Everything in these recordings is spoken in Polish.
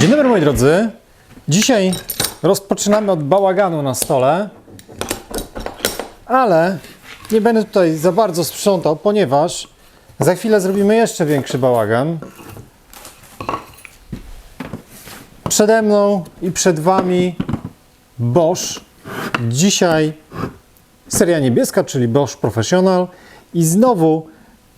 Dzień dobry moi drodzy. Dzisiaj rozpoczynamy od bałaganu na stole, ale nie będę tutaj za bardzo sprzątał, ponieważ za chwilę zrobimy jeszcze większy bałagan. Przede mną i przed Wami Bosch. Dzisiaj seria niebieska, czyli Bosch Professional i znowu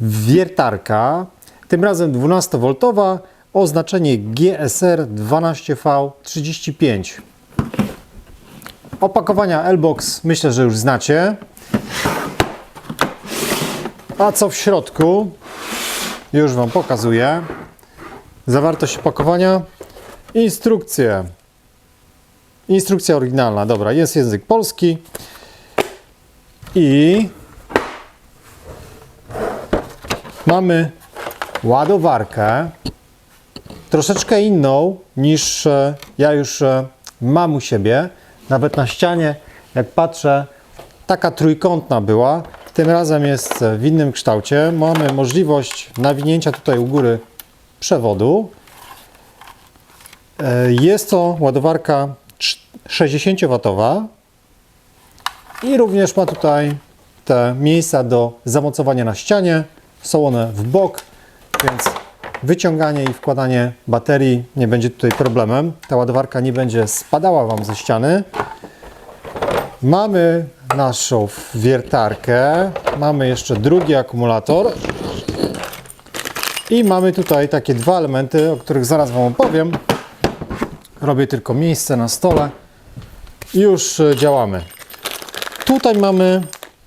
wiertarka, tym razem 12V, oznaczenie GSR 12V35. Opakowania L-Box myślę, że już znacie. A co w środku? Już Wam pokazuję. Zawartość opakowania. Instrukcje. Instrukcja oryginalna, dobra, jest język polski. I mamy ładowarkę troszeczkę inną niż e, ja już e, mam u siebie. Nawet na ścianie, jak patrzę, taka trójkątna była. Tym razem jest e, w innym kształcie. Mamy możliwość nawinięcia tutaj u góry przewodu. Jest to ładowarka 60W i również ma tutaj te miejsca do zamocowania na ścianie. Są one w bok, więc wyciąganie i wkładanie baterii nie będzie tutaj problemem. Ta ładowarka nie będzie spadała Wam ze ściany. Mamy naszą wiertarkę, mamy jeszcze drugi akumulator i mamy tutaj takie dwa elementy, o których zaraz Wam opowiem. Robię tylko miejsce na stole już e, działamy. Tutaj mamy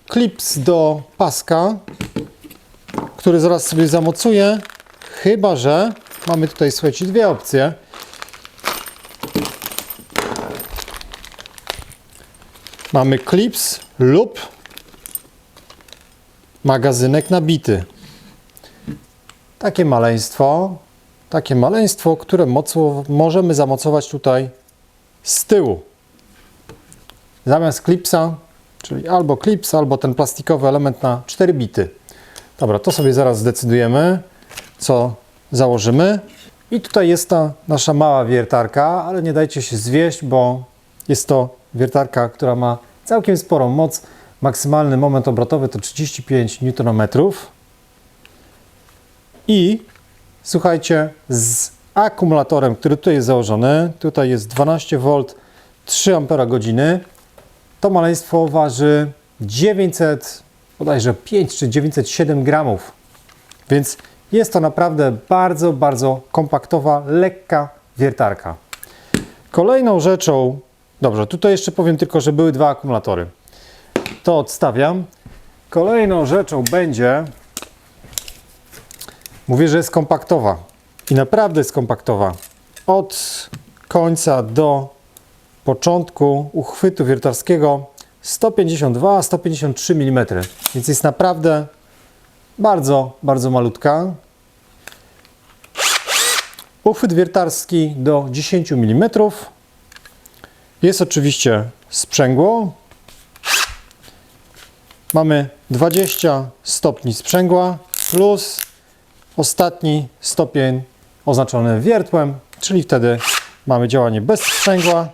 klips do paska, który zaraz sobie zamocuję. Chyba, że mamy tutaj, słuchajcie, dwie opcje. Mamy klips lub magazynek nabity. Takie maleństwo, takie maleństwo, które mocło, możemy zamocować tutaj z tyłu. Zamiast klipsa, czyli albo klips, albo ten plastikowy element na 4 bity. Dobra, to sobie zaraz zdecydujemy, co założymy. I tutaj jest ta nasza mała wiertarka, ale nie dajcie się zwieść, bo jest to wiertarka, która ma całkiem sporą moc. Maksymalny moment obrotowy to 35 Nm. I słuchajcie, z akumulatorem, który tutaj jest założony, tutaj jest 12V, 3 Ah. To maleństwo waży 900, bodajże 5 czy 907 gramów. Więc jest to naprawdę bardzo, bardzo kompaktowa, lekka wiertarka. Kolejną rzeczą, dobrze, tutaj jeszcze powiem tylko, że były dwa akumulatory. To odstawiam. Kolejną rzeczą będzie, mówię, że jest kompaktowa i naprawdę jest kompaktowa. Od końca do początku uchwytu wiertarskiego 152-153 mm, więc jest naprawdę bardzo, bardzo malutka. Uchwyt wiertarski do 10 mm. Jest oczywiście sprzęgło. Mamy 20 stopni sprzęgła plus ostatni stopień oznaczony wiertłem, czyli wtedy mamy działanie bez sprzęgła.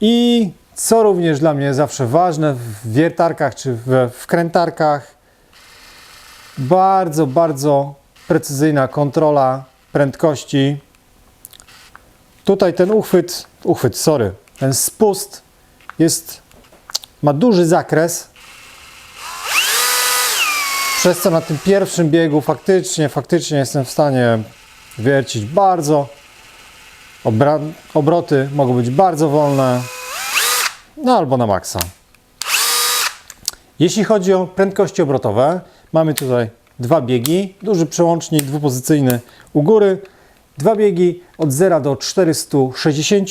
I co również dla mnie zawsze ważne w wiertarkach czy w wkrętarkach, bardzo, bardzo precyzyjna kontrola prędkości. Tutaj ten uchwyt, uchwyt, sorry, ten spust jest, ma duży zakres, przez co na tym pierwszym biegu faktycznie, faktycznie jestem w stanie wiercić bardzo. Obra obroty mogą być bardzo wolne, no albo na maksa. Jeśli chodzi o prędkości obrotowe, mamy tutaj dwa biegi, duży przełącznik dwupozycyjny u góry, dwa biegi od 0 do 460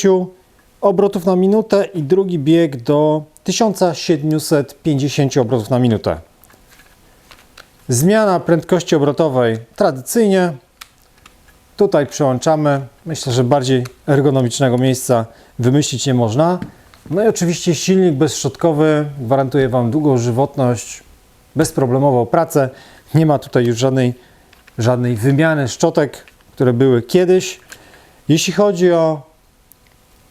obrotów na minutę i drugi bieg do 1750 obrotów na minutę. Zmiana prędkości obrotowej tradycyjnie. Tutaj przełączamy. Myślę, że bardziej ergonomicznego miejsca wymyślić nie można. No i oczywiście silnik bezszczotkowy gwarantuje Wam długą żywotność, bezproblemową pracę. Nie ma tutaj już żadnej, żadnej wymiany szczotek, które były kiedyś. Jeśli chodzi o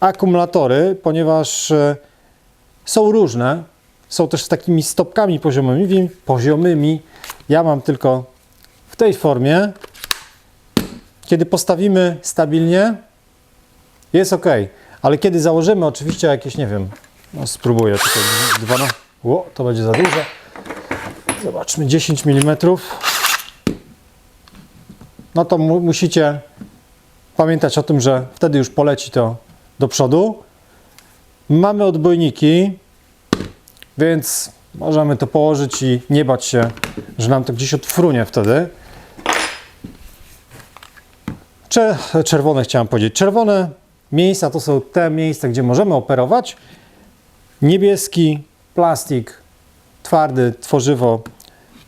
akumulatory, ponieważ e, są różne, są też z takimi stopkami poziomymi, poziomymi. Ja mam tylko w tej formie. Kiedy postawimy stabilnie, jest ok, ale kiedy założymy oczywiście jakieś, nie wiem, no spróbuję tutaj dwa, no, o, to będzie za duże. Zobaczmy, 10 mm. No to mu, musicie pamiętać o tym, że wtedy już poleci to do przodu. Mamy odbojniki, więc możemy to położyć i nie bać się, że nam to gdzieś odfrunie wtedy. Cze- czerwone chciałem powiedzieć. Czerwone miejsca to są te miejsca, gdzie możemy operować. Niebieski, plastik, twardy, tworzywo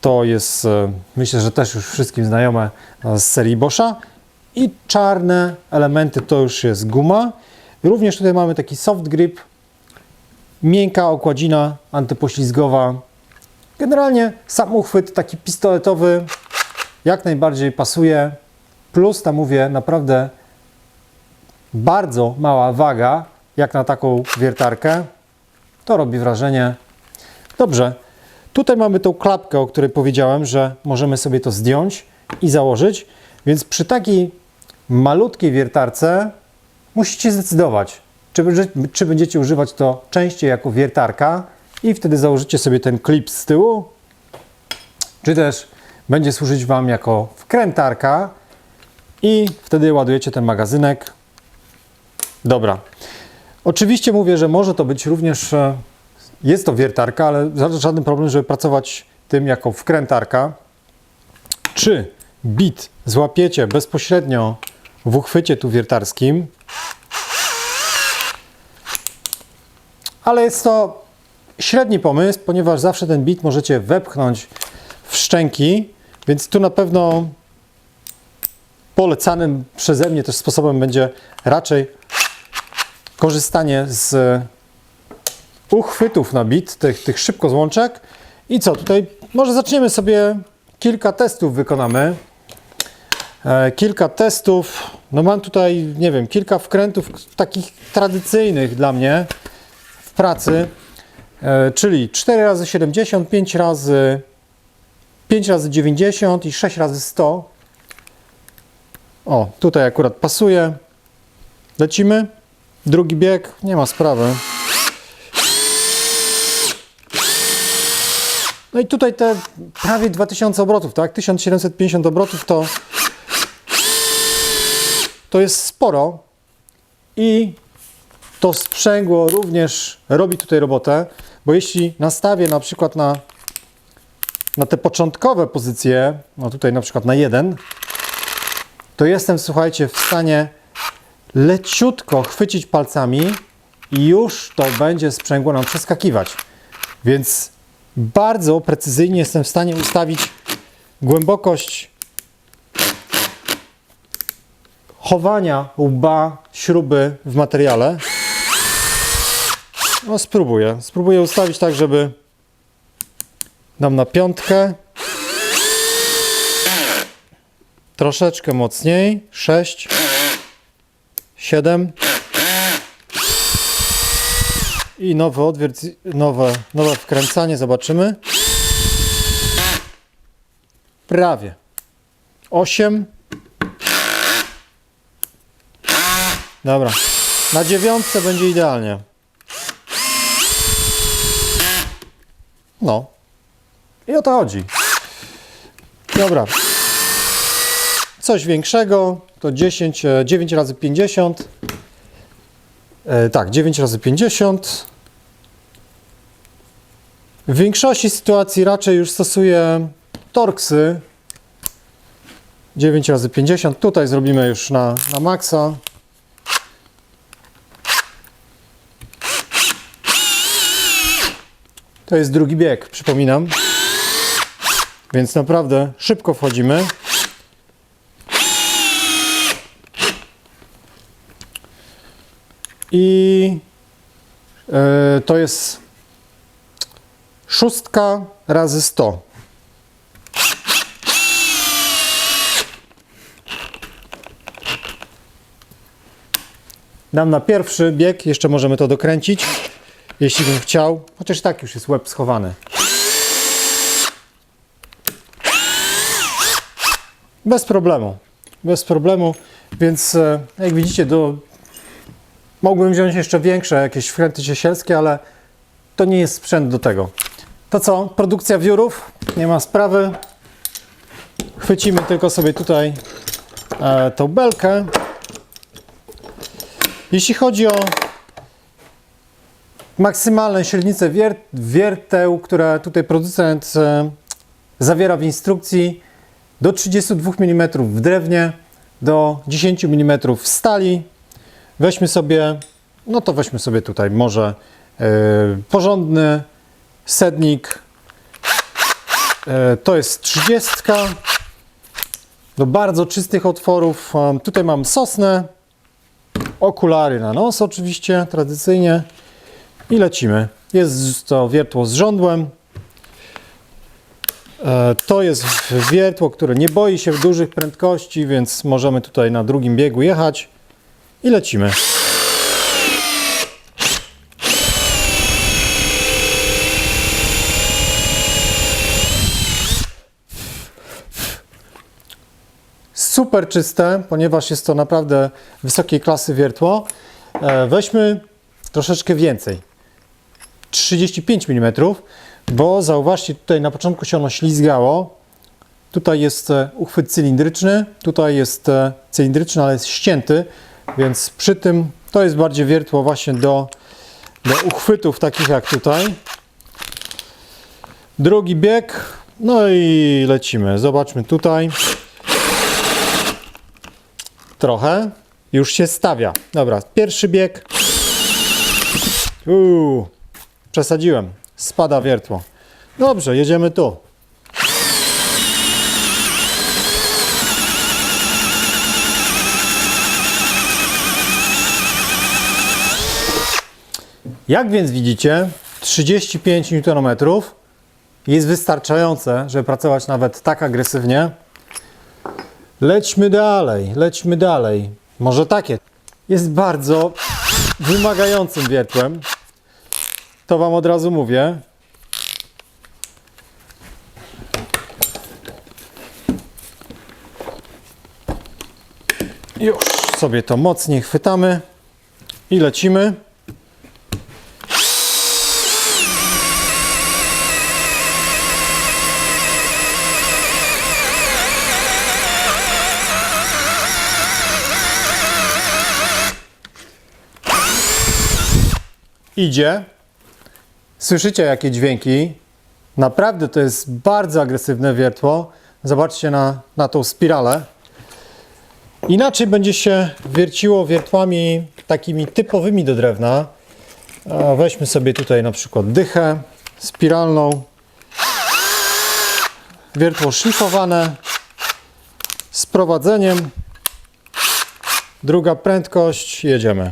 to jest, e, myślę, że też już wszystkim znajome e, z serii Boscha. I czarne elementy to już jest guma. Również tutaj mamy taki soft grip, miękka okładzina antypoślizgowa. Generalnie sam uchwyt taki pistoletowy jak najbardziej pasuje. Plus, tam mówię, naprawdę bardzo mała waga, jak na taką wiertarkę. To robi wrażenie. Dobrze, tutaj mamy tą klapkę, o której powiedziałem, że możemy sobie to zdjąć i założyć. Więc przy takiej malutkiej wiertarce musicie zdecydować, czy, czy będziecie używać to częściej jako wiertarka i wtedy założycie sobie ten klip z tyłu, czy też będzie służyć Wam jako wkrętarka i wtedy ładujecie ten magazynek. Dobra. Oczywiście mówię, że może to być również, e, jest to wiertarka, ale ża- żaden problem, żeby pracować tym jako wkrętarka. Czy bit złapiecie bezpośrednio w uchwycie tu wiertarskim, ale jest to średni pomysł, ponieważ zawsze ten bit możecie wepchnąć w szczęki, więc tu na pewno polecanym przeze mnie też sposobem będzie raczej korzystanie z uchwytów na bit, tych, tych szybko złączek. I co, tutaj może zaczniemy sobie kilka testów wykonamy. E, kilka testów, no mam tutaj, nie wiem, kilka wkrętów takich tradycyjnych dla mnie w pracy, e, czyli 4 razy 70, 5 razy 5 razy 90 i 6 razy 100. O, tutaj akurat pasuje. Lecimy. Drugi bieg, nie ma sprawy. No i tutaj te prawie 2000 obrotów, tak? 1750 obrotów to to jest sporo i to sprzęgło również robi tutaj robotę, bo jeśli nastawię na przykład na, na te początkowe pozycje, no tutaj na przykład na jeden, to jestem, słuchajcie, w stanie leciutko chwycić palcami i już to będzie sprzęgło nam przeskakiwać. Więc bardzo precyzyjnie jestem w stanie ustawić głębokość chowania łba śruby w materiale. No spróbuję. Spróbuję ustawić tak, żeby dam na piątkę. Troszeczkę mocniej. 6 7 i nowy odwiert, nowe, nowe wkręcanie, zobaczymy. Prawie. 8. Dobra. Na dziewiątce będzie idealnie. No. I o to chodzi. Dobra. Coś większego to 10, e, 9 razy 50. E, tak, 9 razy 50. W większości sytuacji raczej już stosuję torksy. 9 razy 50. Tutaj zrobimy już na, na maksa. To jest drugi bieg, przypominam. Więc naprawdę szybko wchodzimy. I e, to jest szóstka razy 100. dam na pierwszy bieg, jeszcze możemy to dokręcić, jeśli bym chciał, chociaż tak już jest łeb schowany. Bez problemu, bez problemu, więc e, jak widzicie, do... mogłem wziąć jeszcze większe jakieś wkręty ciesielskie, ale to nie jest sprzęt do tego. To co, produkcja wiórów, nie ma sprawy. Chwycimy tylko sobie tutaj e, tą belkę. Jeśli chodzi o maksymalne średnice wier wierteł, które tutaj producent e, zawiera w instrukcji, do 32 mm w drewnie, do 10 mm w stali. Weźmy sobie, no to weźmy sobie tutaj może e, porządny sednik. E, to jest 30 do bardzo czystych otworów. Tutaj mam sosnę, okulary na nos oczywiście, tradycyjnie i lecimy. Jest to wiertło z żądłem. E, To jest wiertło, które nie boi się dużych prędkości, więc możemy tutaj na drugim biegu jechać i lecimy. Super czyste, ponieważ jest to naprawdę wysokiej klasy wiertło. E, Weźmy troszeczkę więcej. 35 mm, bo zauważcie, tutaj na początku się ono ślizgało. Tutaj jest e, uchwyt cylindryczny, tutaj jest e, cylindryczny, ale jest ścięty, więc przy tym to jest bardziej wiertło właśnie do, do uchwytów takich jak tutaj. Drugi bieg, no i lecimy. Zobaczmy tutaj trochę. Już się stawia. Dobra, pierwszy bieg. Uuu, przesadziłem. Spada wiertło. Dobrze, jedziemy tu. Jak więc widzicie, 35 Nm jest wystarczające, żeby pracować nawet tak agresywnie. Lećmy dalej, lećmy dalej. Może takie. Jest bardzo wymagającym wiertłem. To Wam od razu mówię. Już sobie to mocniej chwytamy i lecimy. Idzie. Słyszycie jakie dźwięki? Naprawdę to jest bardzo agresywne wiertło. Zobaczcie na, na tą spiralę. Inaczej będzie się wierciło wiertłami takimi typowymi do drewna. Weźmy sobie tutaj na przykład dychę spiralną. Wiertło szlifowane z prowadzeniem. Druga prędkość, jedziemy.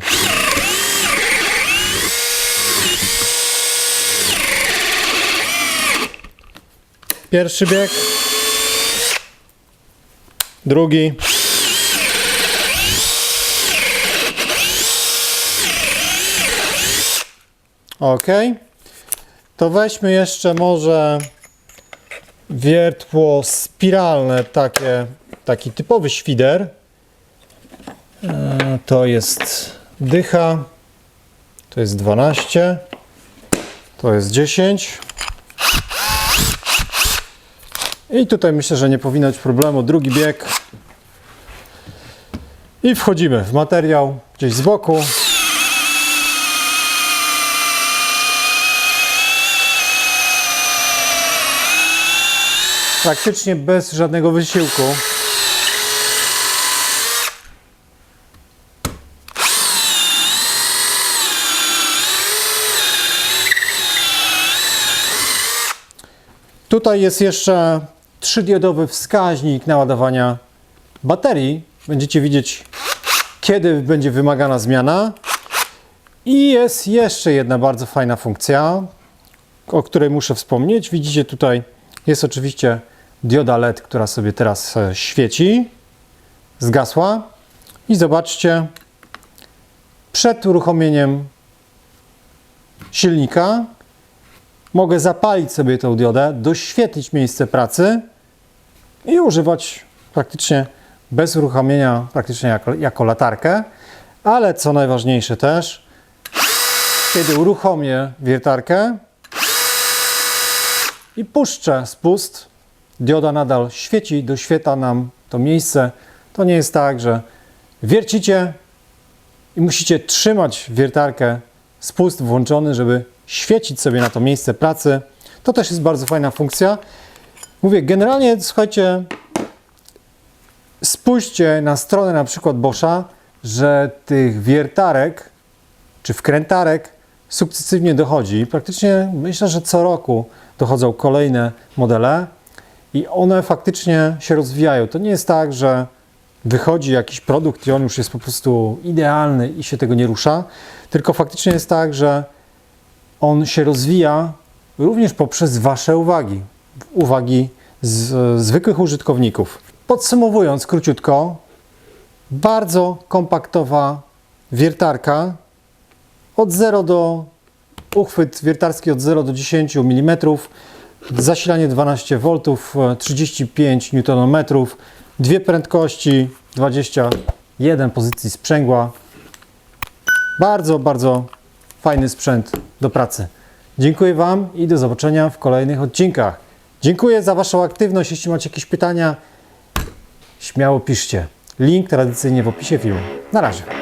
Pierwszy bieg. Drugi. Ok. To weźmy jeszcze może wiertło spiralne, takie, taki typowy świder. E, To jest dycha. To jest 12. To jest 10. I tutaj myślę, że nie powinno być problemu. Drugi bieg. I wchodzimy w materiał gdzieś z boku. Praktycznie bez żadnego wysiłku. Tutaj jest jeszcze trzydiodowy wskaźnik naładowania baterii. Będziecie widzieć, kiedy będzie wymagana zmiana. I jest jeszcze jedna bardzo fajna funkcja, o której muszę wspomnieć. Widzicie tutaj jest oczywiście dioda LED, która sobie teraz e, świeci. Zgasła. I zobaczcie, przed uruchomieniem silnika mogę zapalić sobie tą diodę, doświetlić miejsce pracy i używać praktycznie bez uruchomienia, praktycznie jako, jako latarkę. Ale co najważniejsze też, kiedy uruchomię wiertarkę i puszczę spust, dioda nadal świeci, doświetla nam to miejsce. To nie jest tak, że wiercicie i musicie trzymać wiertarkę spust włączony, żeby świecić sobie na to miejsce pracy. To też jest bardzo fajna funkcja. Mówię, generalnie słuchajcie, spójrzcie na stronę na przykład Boscha, że tych wiertarek czy wkrętarek sukcesywnie dochodzi. Praktycznie myślę, że co roku dochodzą kolejne modele i one faktycznie się rozwijają. To nie jest tak, że wychodzi jakiś produkt i on już jest po prostu idealny i się tego nie rusza, tylko faktycznie jest tak, że on się rozwija również poprzez Wasze uwagi, uwagi z, zwykłych użytkowników. Podsumowując króciutko, bardzo kompaktowa wiertarka od 0 do uchwyt wiertarski od 0 do 10 mm, zasilanie 12 V, 35 Nm, dwie prędkości, 21 pozycji sprzęgła. Bardzo, bardzo fajny sprzęt do pracy. Dziękuję Wam i do zobaczenia w kolejnych odcinkach. Dziękuję za Waszą aktywność. Jeśli macie jakieś pytania, śmiało piszcie. Link tradycyjnie w opisie filmu. Na razie.